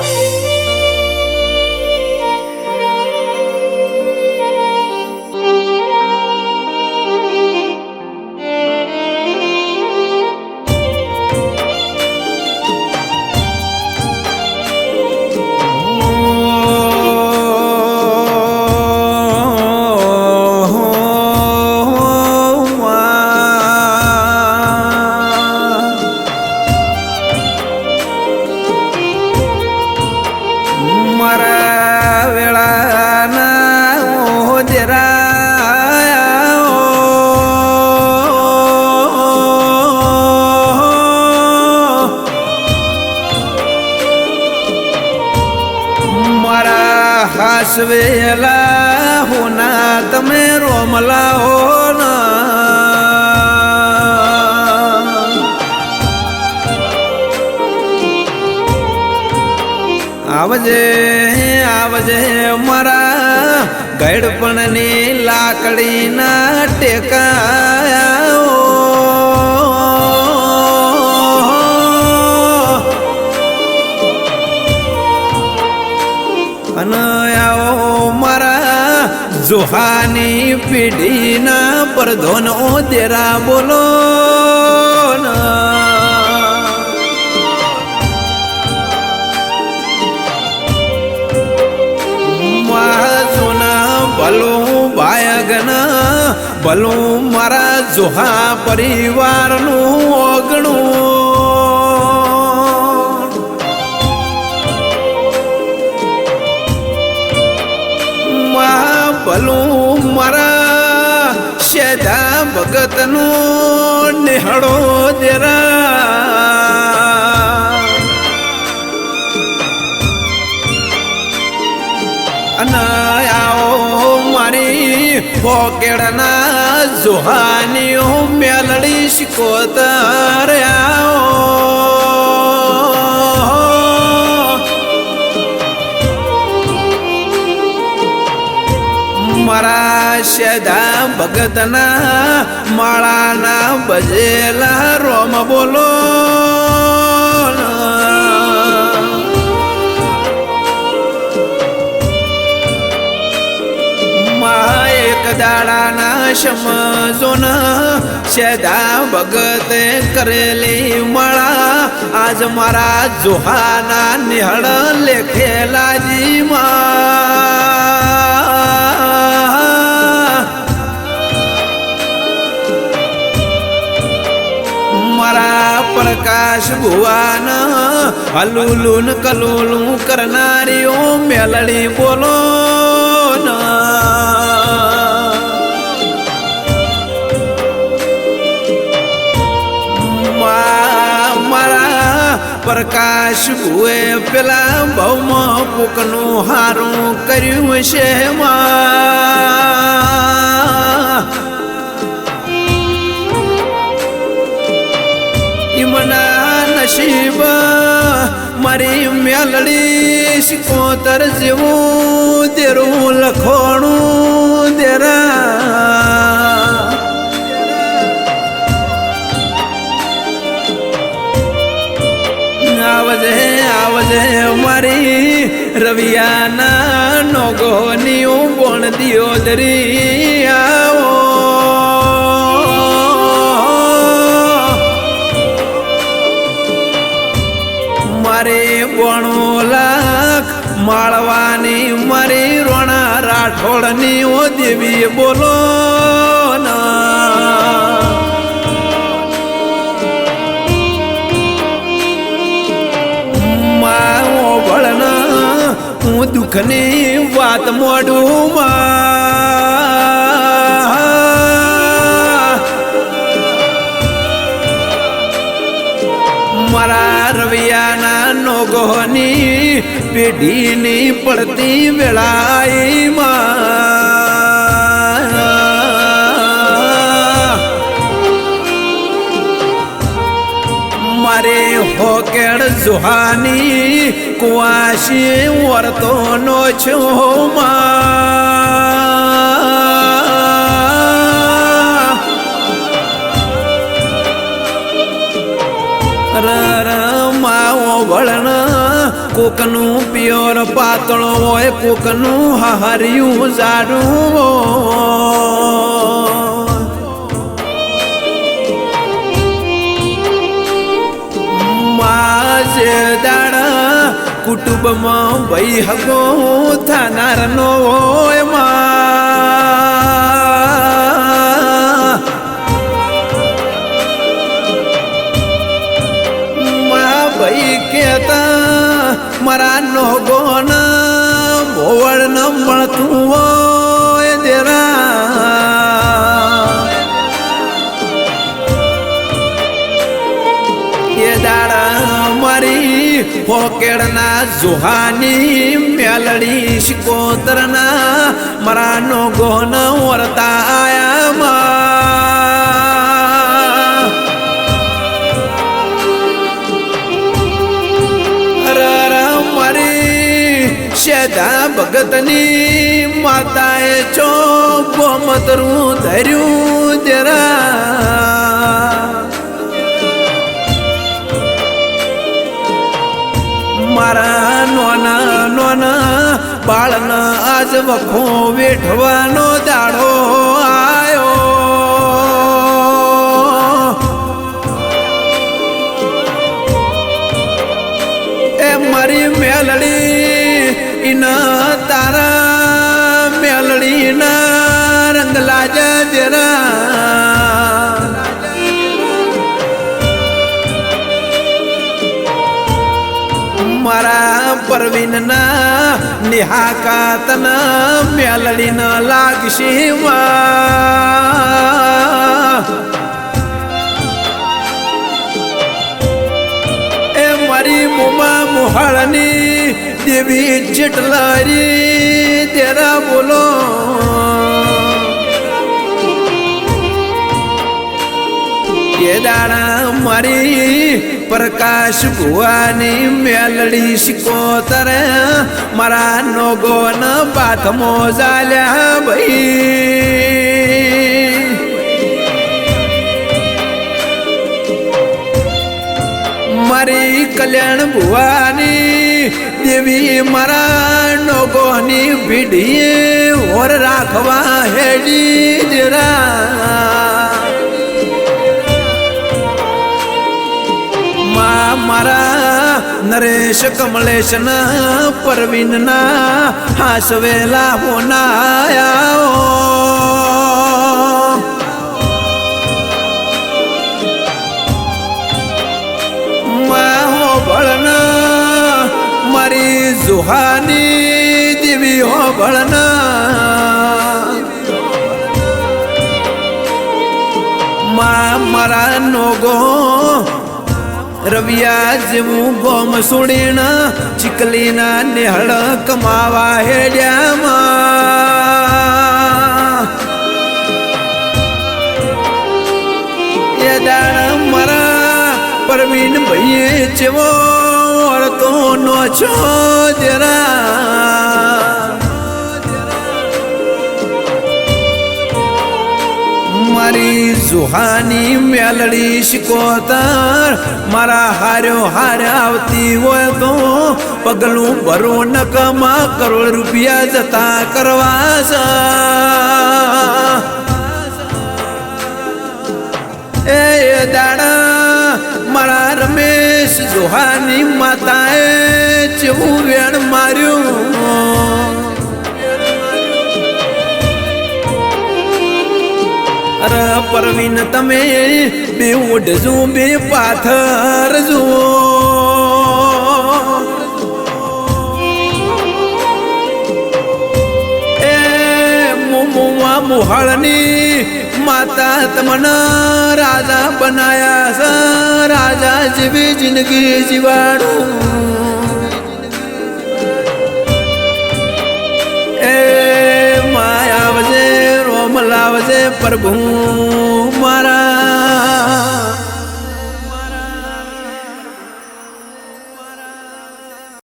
મારા વેળાના મારા હાસવેલા હોના તમે રોમલા હો ના. આવજે આવજે મારા ગડપણની લાકડીના ટેકાયા જોહાની પેઢીના પરધોનો દેરા બોલો. ભલું મારા જોહા પરિવારનું ઓગણું. ભલું મારા શેધા ભગતનું નિહળો દેરા પોકેડના જોહાનીઓ મેલડી શિકોતર આવો મારા સદા ભગતના માળાના બજેલા રોમ બોલો. એક દાડાના સમજો ન શેધા ભગતે કરેલી મળા આજ મારા જોહાના નિહળ લેખેલા જીમાં મારા પ્રકાશ ભુવાન હલુલુન કલુલું કરનારીઓ મેલડી બોલો ના પ્રકાશ ભુએ પેલા ભૌમ પુકનું હારું કર્યું છે મા. ઈમના નસીબ મારી મેલડી સિકોતર જેવું દેરું લખોણું રવિયાના નોગોની બોણ દિયો આવો મારે બોણો લાખ માળવાની મારી રોણા રાઠોડની ઓ દેવી બોલો. હું દુઃખની વાત મોડું મારા રવિયાના નોગોની પેઢીની પડતી વેળાઈમાં. મારે હોકેડ જોહાની કુવાશી વર્તો નો છો મા. ર ર માવો વળણ, કોકનું પિયોર પાતળો હોય, કોકનું હરિયું જાડું દાડા કુટુંબમાં ભાઈ હગો થનાર નો હોયમાં. ભાઈ કેતા મારા નો ગોન પોકેડના જુહાની મેલડી શિકોતરના મરાનો ગોન વરતા આયા માં રર મારી શેધા ભગતની માતાએ ચો ગોમતરું ધર્યું જરા નોના બાળના આજ વખો વેઠવાનો દાડો આયો. એ મારી મેલડી ઇના તારા મેલડી ના રંગલા જરા મારા પરવીનના નિહાકાતના મેલડીના લાગશે એ મારી મુમા મોહાળની દેવી જેટલારી તેરા બોલો એ દાડા મારી પ્રકાશ ભુવાની મેલડી શિકોતર મારા નોગો ન બાથમો ચાલ્યા ભાઈ. મારી કલ્યાણ ભુવાની દેવી મારા નોગોની ભીડીએ ઓર રાખવા હેડી જરા મારા નરેશ કમલેશ ના પરવીન ના હાસવેલા હોનાયા ભળના મારી જુહાની દેવી હો ભળના માં મારા નોગો રવિયા જેવું ગોમ સુડીણ ચીકલીના નિહળ કમાવા હેડ્યામાં. એ દાણ મારા પરવીન ભાઈએ જેવો અડતો નો છો જરા જુહાની મેલડી શિકોતર, મારા હાર્યો હાર આવતી હોય તો પગલું ભરો નકમાં કરોડ રૂપિયા જતા કરવા છે પરવીન તમે બે ઉડજો બે પાથર જો એ મુમુવા મુહાળની માતા તમને રાજા બનાયા છે રાજા જેવી જિંદગી જીવાડું. પ્રભુ મારા